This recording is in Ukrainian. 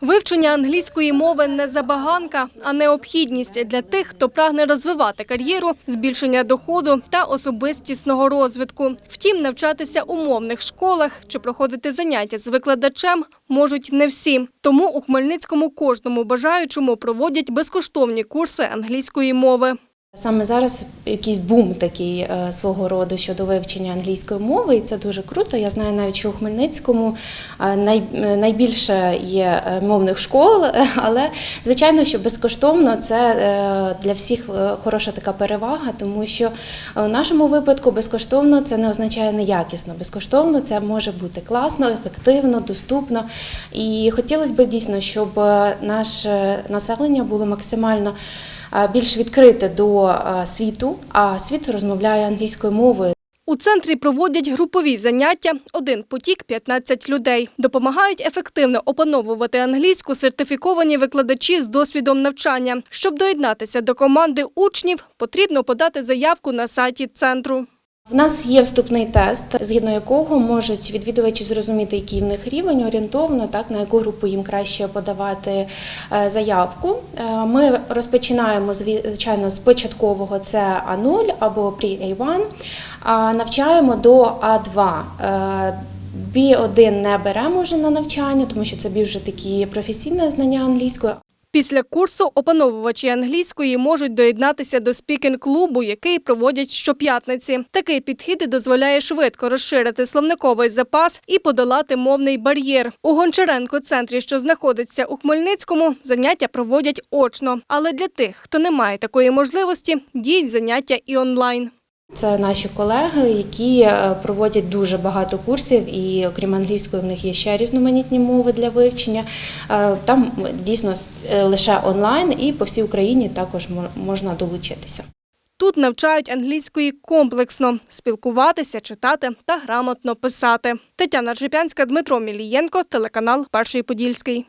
Вивчення англійської мови не забаганка, а необхідність для тих, хто прагне розвивати кар'єру, збільшення доходу та особистісного розвитку. Втім, навчатися у мовних школах чи проходити заняття з викладачем можуть не всі. Тому у Хмельницькому кожному бажаючому проводять безкоштовні курси англійської мови. Саме зараз якийсь бум такий е, свого роду щодо вивчення англійської мови, і це дуже круто. Я знаю навіть, що у Хмельницькому е, е, найбільше є мовних школ, але звичайно, що безкоштовно це для всіх хороша така перевага, тому що в нашому випадку безкоштовно це не означає неякісно. Безкоштовно це може бути класно, ефективно, доступно. І хотілося б дійсно, щоб наше населення було максимально більш відкрите до е, світу, а світ розмовляє англійською мовою. У центрі проводять групові заняття, один потік – 15 людей. Допомагають ефективно опановувати англійську сертифіковані викладачі з досвідом навчання. Щоб доєднатися до команди учнів, потрібно подати заявку на сайті центру. В нас є вступний тест, згідно якого можуть відвідувачі зрозуміти, який в них рівень орієнтовно, так на яку групу їм краще подавати е, заявку. Е, Ми розпочинаємо звичайно з початкового це А0 або Pre-A1, а навчаємо до А2. Е, B1 не беремо вже на навчання, тому що це більш вже такі професійне знання англійської. Після курсу опановувачі англійської можуть доєднатися до спікінг-клубу, який проводять щоп'ятниці. Такий підхід дозволяє швидко розширити словниковий запас і подолати мовний бар'єр. У Гончаренко-центрі, що знаходиться у Хмельницькому, заняття проводять очно. Але для тих, хто не має такої можливості, діють заняття і онлайн. Це наші колеги, які е, проводять дуже багато курсів, і окрім англійської, в них є ще різноманітні мови для вивчення. Е, Там дійсно е, лише онлайн, і по всій Україні також мо- можна долучитися. Тут навчають англійської комплексно – спілкуватися, читати та грамотно писати. Тетяна Ржепянська, Дмитро Мілієнко, телеканал «Перший Подільський».